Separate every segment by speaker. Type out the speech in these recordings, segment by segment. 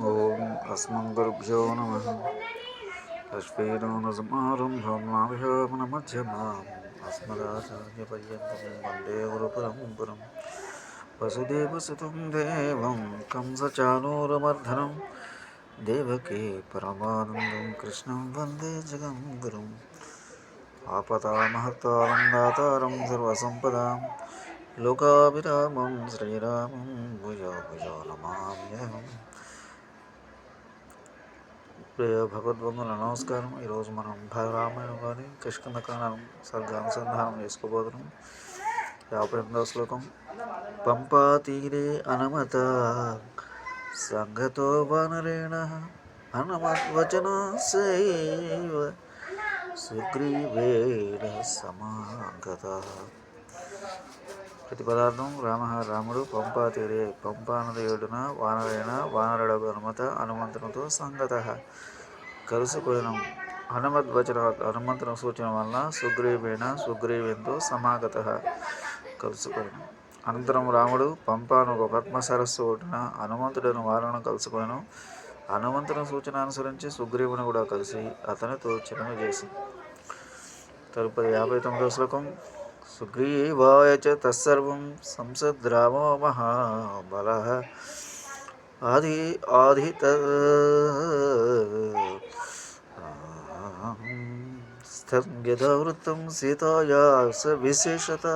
Speaker 1: ఓం అస్మద్గురుభ్యో నమ. లక్ష్మీనామసమారంభం నాభ్యామనమధ్యమాం అస్మదాచార్యపర్యంతం వందే గురుపరంపురం. వసుదేవసుతం దేవం కంసచానూరమర్ధనం దేవకీ పరమానందం కృష్ణం వందే జగం గురుం ఆపదామహత్తారం దాతారం సర్వసంపదాం. లోకాభిరామం శ్రీరామం భుజో భుజో నమామ్యహం. ప్రియ భగవద్బంధుల నమస్కారం. ఈరోజు మనం రామాయణం కానీ కృష్ణ కాండం సరిగ్గా అనుసంధానం చేసుకోబోతున్నాం. యాభై ఎనిమిదవ శ్లోకం. పంపా తీరే అనమత సంగతో వనరేణ అనమద్వచన శైవ సుగ్రీవేణ సమాగత. ప్రతి పదార్థం రామ రాముడు పంపా తీరే పంపానదయుడున వానరైన వానరుడకు హనుమత హనుమంతునితో సంగత. కలిసిపోయిన హనుమద్వచన హనుమంతుని సూచన వలన సుగ్రీవేణ సుగ్రీవేంతో సమాగత. కలిసిపోయిన అనంతరం రాముడు పంపాను ఒక పద్మ సరస్సు ఒడ్డున హనుమంతుడను వారను కలుసుకొను హనుమంతుని సూచన అనుసరించి సుగ్రీవుని కూడా కలిసి అతనితో చిరుమ చేసి తదుపరి యాభై తొమ్మిదవ శ్లోకం. సుగ్రీవాయ చ తత్సర్వం సంసద్రామో మహాబల ఆది ఆదిత యథావృత్తం సీతాయా స విశేషత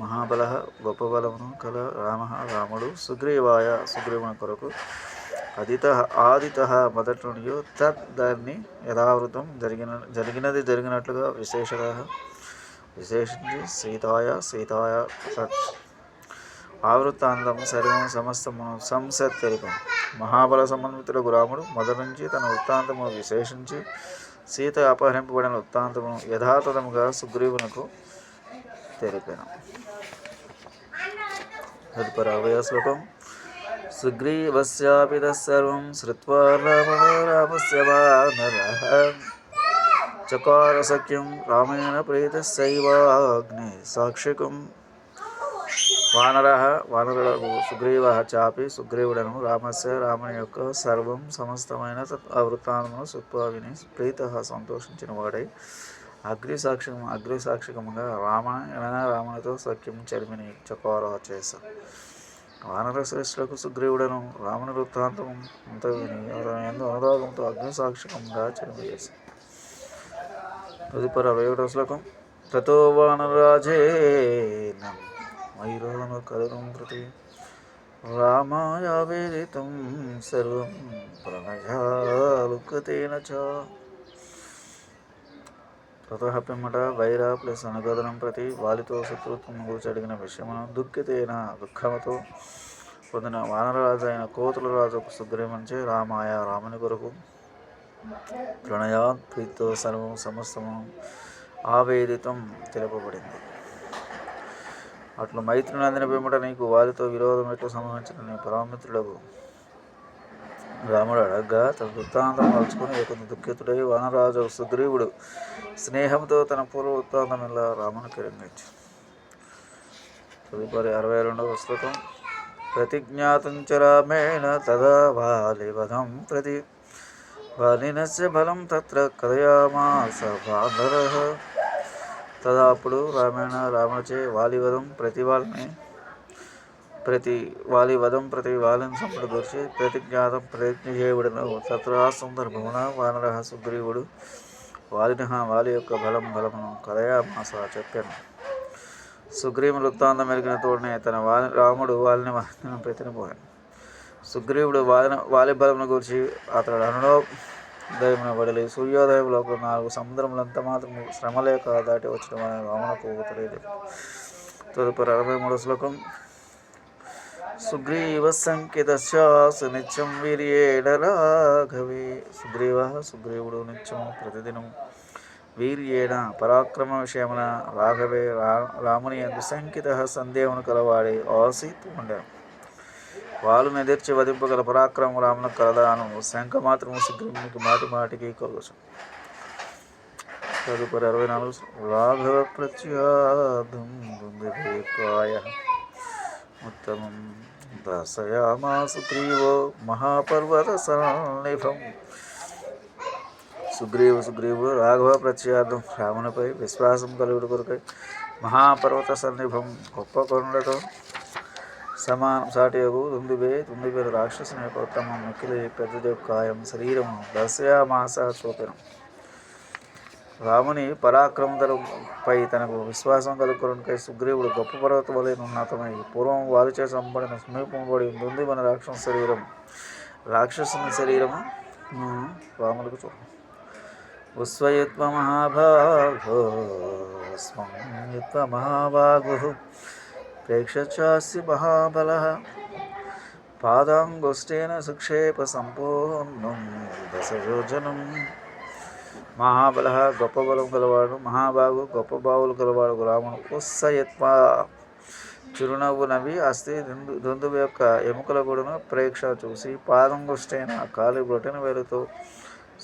Speaker 1: మహాబల గొప్ప బలమును కల రామ రాముడు సుగ్రీవాయ సుగ్రీవుని కొరకు అదిత ఆదిత మొదటి నుండి తత్ దాన్ని యథావృతం జరిగిన జరిగినది జరిగినట్లుగా విశేషత విశేషించి. సీతాయ సీతాయ సత్ ఆవృత్తాంతం సర్వం సమస్తము సంసత్ తెలిపం మహాబల సంబంధితుడు రాముడు మొదటి నుంచి తన వృత్తాంతము విశేషించి సీత అపహరింపబడిన వృత్తాంతము యథాతథముగా సుగ్రీవునకు తెలిపాను. తదుపరి అభయ శ్లోకం. సుగ్రీవస్యాపి తత్సర్వం శ్రుత్వా రామ రామస్య వానరః. చకారసఖ్యం రామేణ ప్రేత శైవాగ్ని సాక్షికం వానర వానరులకు సుగ్రీవ చాపి సుగ్రీవుడను రామస్య రాముని యొక్క సర్వం సమస్తమైన వృత్తాంతమును సుత్వా విని ప్రీత సంతోషించిన వాడై అగ్ని సాక్షికం అగ్ని సాక్షికముగా రామ రామునితో సఖ్యం చరిమిని చకోర చేశా. వానర శ్రేష్ఠులకు సుగ్రీవుడను రాముని వృత్తాంతం అంత విని ఎందు అనురాగంతో అగ్ని సాక్షికంగా చరిమి చేశాను తదుపరి అరవై ఒకటో శ్లోకం తతో వానరాజేన వైరోను కరుణం ప్రతి రామాయ వేదితం సర్వం ప్రణజాలుకతేన చ. తతః పిమ్మట వైర ప్లస్ అనుగదనం ప్రతి వాలితో శత్రుత్వం గురించి అడిగిన విషయమును దుఃఖితేన దుఃఖముతో పొందిన వానరరాజు అయిన కోతుల రాజు సుగ్రీవంచే రామాయ రాముని కొరకు ప్రణయాత్ ప్రీతితో సర్వం సమస్తము ఆవేదితం తెలుపబడింది. అట్లు మైత్రి అందిన పేమట నీకు వారితో విరోధం ఎట్లు సంభవించిన? నీ పరామిత్రులకు రాముడు అడగ్గా తన వృత్తాంతం మలుచుకుని ఒక దుఃఖితుడై వనరాజు సుగ్రీవుడు స్నేహంతో తన పూర్వ వృత్తాంతం ఇలా రామును కిరంగించు తదుపరి అరవై రెండవ పుస్తకం ప్రతిజ్ఞాతం చ రామేణ తదా వాలివధం ప్రతి వాలినస్య బలం తత్ర కథయామాస బాంధర తదా అప్పుడు రామాయణ రామచే వాలివధం ప్రతి వాళ్ళని ప్రతి వాలి వధం ప్రతి వాలిని సంపద గురించి ప్రతిజ్ఞాతం ప్రయత్న చేయబడిన తత్ర సందర్భమున వానర సుగ్రీవుడు వాలిని వాలి యొక్క బలం బలమును కథయామాస చెప్పాను. సుగ్రీవుని వృత్తాంతం మెరిగిన తోడనే తన వాలి రాముడు వాలిని వారిని ప్రతిని పోయాను. సుగ్రీవుడు వాలిన వాలిబలమును గురించి అతడు అనులో దయమున సూర్యోదయంలో నాలుగు సముద్రములంత మాత్రం శ్రమ లేక దాటి వచ్చడం అనే రామునకు తెలియదు. తదుపరి అరవై మూడు శ్లోకం. సుగ్రీవ సంకితాసు నిత్యం వీర్యేణ రాఘవి. సుగ్రీవ సుగ్రీవుడు నిత్యం ప్రతిదినం వీర్యేణ పరాక్రమ విషయమున రాఘవే రా రాముని ఎందు సంకిత సందేహమును కలవాడి ఆసీత్ ఉండను. వాళ్ళు మెదిర్చి వధింపగల పరాక్రమం రామున కలదాను. శంఖ మాత్రము సుగ్రీవునికి మాటి మాటికి కలుగు తదుపరి అరవై నాలుగు రాఘవ ప్రత్యాధం ఉత్తమం దశయామాసు గ్రీవో మహాపర్వత సన్నిభం సుగ్రీవు సుగ్రీవుడు రాఘవ ప్రత్యార్థం రామునిపై విశ్వాసం కలుగుడు కొరకై మహాపర్వత సన్నిభం గొప్ప కొండతో సమానం సాటియగు దుందుబే దుందుబేరు రాక్షసుని యొక్క ఉత్తమం మిక్కిలి పెద్దది కాయం శరీరం దశయామాస చూపినం రాముని పరాక్రమతలపై తనకు విశ్వాసం కలుగుకొనకై సుగ్రీవుడు గొప్ప పర్వత వలె ఉన్నతమై పూర్వం వారిచే సంబడిన సమీపంబడి ఉంది మన రాక్షస శరీరం రాక్షసుని శరీరము రాములకు చూడ. ఉస్వయుత్వ మహాభాగో స్మయుత్వ మహాభాగు. ప్రేక్షచాస్య మహాబల పాదాంగుష్టేన సుక్షేప సంపూర్ణం దశయోజనం మహాబల గొప్ప బలం గలవాడు మహాబాగు గొప్ప బావులు గలవాడు రాముడు పుస్సయత్వా చిరునవ్వు నవ్వి అస్థి దుందు దుందువు యొక్క ఎముకల గూడును ప్రేక్ష చూసి పాదంగుష్టైన కాలి బొటన వేలుతో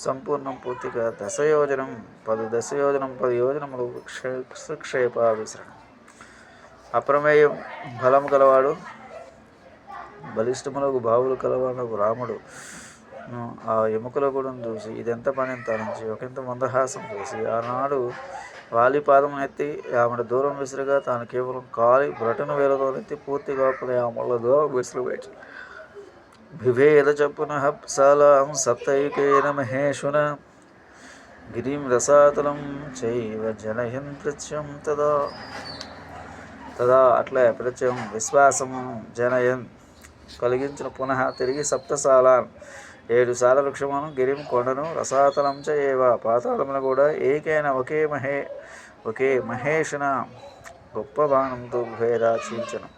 Speaker 1: సంపూర్ణం పూర్తిగా దశయోజనం పది దశయోజనం పది యోజనములు సుక్షేప విసరణ అప్రమేయం బలం గలవాడు బలిష్టములకు బావులు కలవాడు రాముడు. ఆ ఎముకల కూడా చూసి ఇదెంత పని ఎంత నుంచి ఒకంత మందహాసం చేసి ఆనాడు వాలి పాదం ఎత్తి ఆమెను దూరం విసిరిగా తాను కేవలం కాలి బ్రటను వేలతో ఎత్తి పూర్తిగా ఆమెల దూరం విసిరివేచి. విభేద చప్పున హప్సాలాం సప్తైకేన మహేషున గిరిం రసాతలం చైవ జనహిన్ తదా. తదా అట్లే ప్రత్యం విశ్వాసము జనయన్ కలిగించిన పునః తిరిగి సప్తసాల ఏడు సాల వృక్షమును గిరిం కొండను రసాతలంచ చ ఏవ. పాతాళమును కూడా ఏకైన ఒకే మహే ఒకే మహేషున గొప్ప బాణంతో భేదా చీల్చను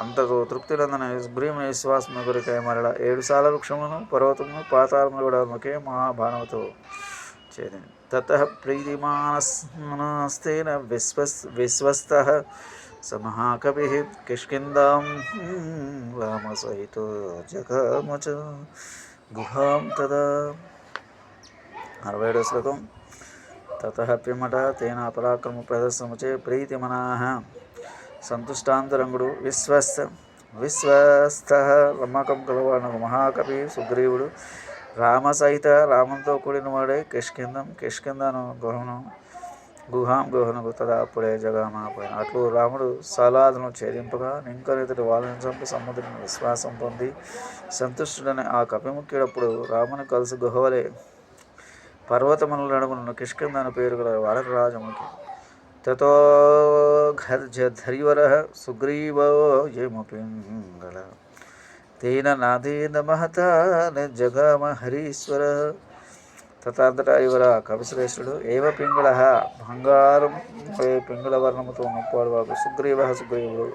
Speaker 1: అంతకు తృప్తి నందన సుగ్రీవుని విశ్వాసము గురికై మరల ఏడు సాల వృక్షమును పర్వతమును పాతాళమును కూడా ఒకే మహాబాణముతో చేరింది తత ప్రీతిమానస్తేన విశ్వస్ విశ్వస్త స మహాకవి కిష్కిందాం రామసహితో జగముచ గుహాం తదా అరవై ఏడో శ్లోకం తత పిమ్మట తేన పరాక్రమ ప్రదర్శనముచే ప్రీతిమనాహ సంతుష్టాంతరంగుడు విశ్వస్త విశ్వస్త రమ్మకం కలవాడు మహాకవి సుగ్రీవుడు రామ సహిత రామంతో కూడిన వాడే కిష్కిందం కిష్కిందను గుహను గుహాం గుహనకు తదా అప్పుడే జగామాపోయిన అట్లు రాముడు సలాదును ఛేదింపగా నింకరితడి వాళ్ళని చంపి సముద్రుని విశ్వాసం పొంది సంతుష్టుడని ఆ కపిముఖ్యుడప్పుడు రాముని కలిసి గుహవలే పర్వతముల నడుములను కిష్కిందను పేరు గల వానరరాజముఖి తతో ధర్యవర సుగ్రీవో యమపింగళ. తేన నాదేన మహత జగామ హరీశ్వర. తథాంతట ఇవర కవిశ్రేష్ఠుడు ఏవ పింగళ బంగారం పింగళ వర్ణముతో నొప్పాడు వాడు సుగ్రీవ సుగ్రీవుడు.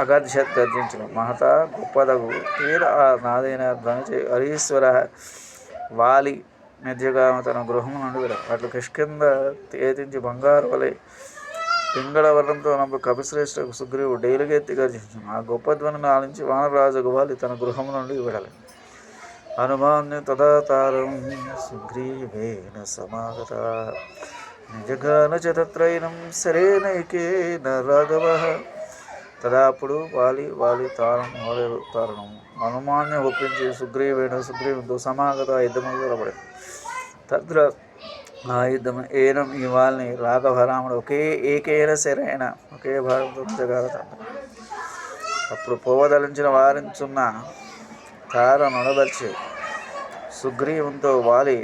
Speaker 1: అగర్జత్ గర్జించను మహత గొప్పదగు. తీర నాదైన ధ్వని హరీశ్వర. వాలి మెద్యగా తన గృహం నుండి విడ అట్లు కిష్కింద తేదించి బంగారు వలె పింగళ వర్ణంతో నమ్మ కపిశ్రేష్ఠ సుగ్రీవుడు డైలుగెత్తి గర్జించను ఆ గొప్ప ధ్వనిని ఆలించి వానరాజు వాలి తన గృహం నుండి విడలి. హనుమాన్య తదాతారం సుగ్రీవేణ సమాగత. నిజగాన చ తత్రైనం సరేనైకేన రాఘవ తదాపుడు వాలి వాలి తారం వాలి తారణం. హనుమాన్ని ఒప్పించి సుగ్రీవేణ సుగ్రీవుతో సమాగత యుద్ధములు నిలబడి తద్ర ఆయుధం యుద్ధం ఏనం ఇవాళని రాఘవరాముడు ఒకే ఏకేన సరైన ఒకే భాగంతో జగాల అప్పుడు పోవదలించిన వారించున్న తార నొడదర్చి సుగ్రీవంతో వాలి.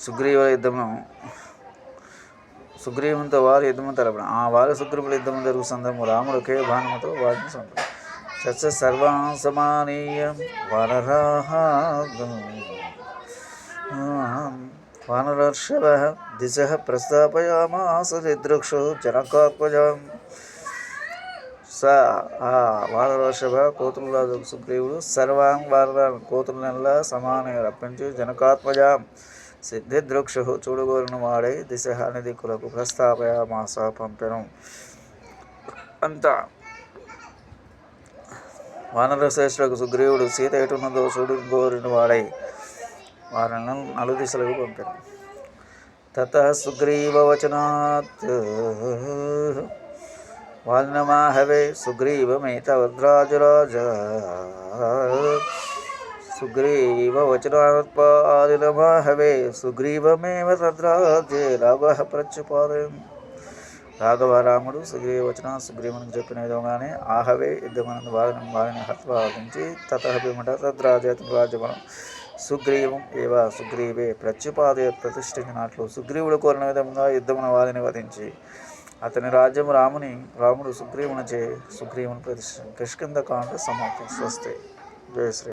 Speaker 1: సుగ్రీవ యుద్ధము సుగ్రీవంతో వారి యుద్ధము తలపడం ఆ వారి సుగ్రీవుల యుద్ధము జరుగు సందర్భం రాముడు ఒకే బాణముతో వారిని సంపడం చచ్చ సర్వాన్ వనరాహ వానరర్షభ దిశ ప్రస్తాపయామాస దిదృక్షు జనకాత్మజం స ఆ వానరర్షభ కోతులరాజు సుగ్రీవుడు సర్వాం వానర కోతులనల్లా సమానంగా రప్పించి జనకాత్మజ సిద్ధిదృక్షు చూడుగోరును వాడై దిశ అనే దిక్కులకు ప్రస్తాపయామాస పంపెను. అంతా వానరశ్రేష్ఠులకు సుగ్రీవుడు సీత ఎటున్నదో చూడుకోరిన వాడై వారిని నలుదిశలకు పంపాను తత సుగ్రీవవచనాత్. వాల్నమాహవే సుగ్రీవమేతవద్రాజరాజ సుగ్రీవవచనాత్పాదినమాహవే సుగ్రీవమేవ తద్రాజే రావ ప్రత్యుపాదయం రాఘవ రాముడు సుగ్రీవ వచన సుగ్రీవునికి చెప్పిన విధంగానే ఆహవే యుద్ధమనందు వారిని వారిని హత్వాదించి తతహభిమట తద్రాజాతం రాజ్యమనం సుగ్రీవం ఏవ సుగ్రీవే ప్రత్యుపాదయ ప్రతిష్ఠించినట్లు సుగ్రీవుడు కోరిన విధంగా యుద్ధమున వారిని వధించి అతని రాజ్యం రాముని రాముడు సుగ్రీవునిచే సుగ్రీవుని ప్రతిష్ఠ కిష్కింద కాండ సమాప్తం. స్వస్తి. జయ శ్రీ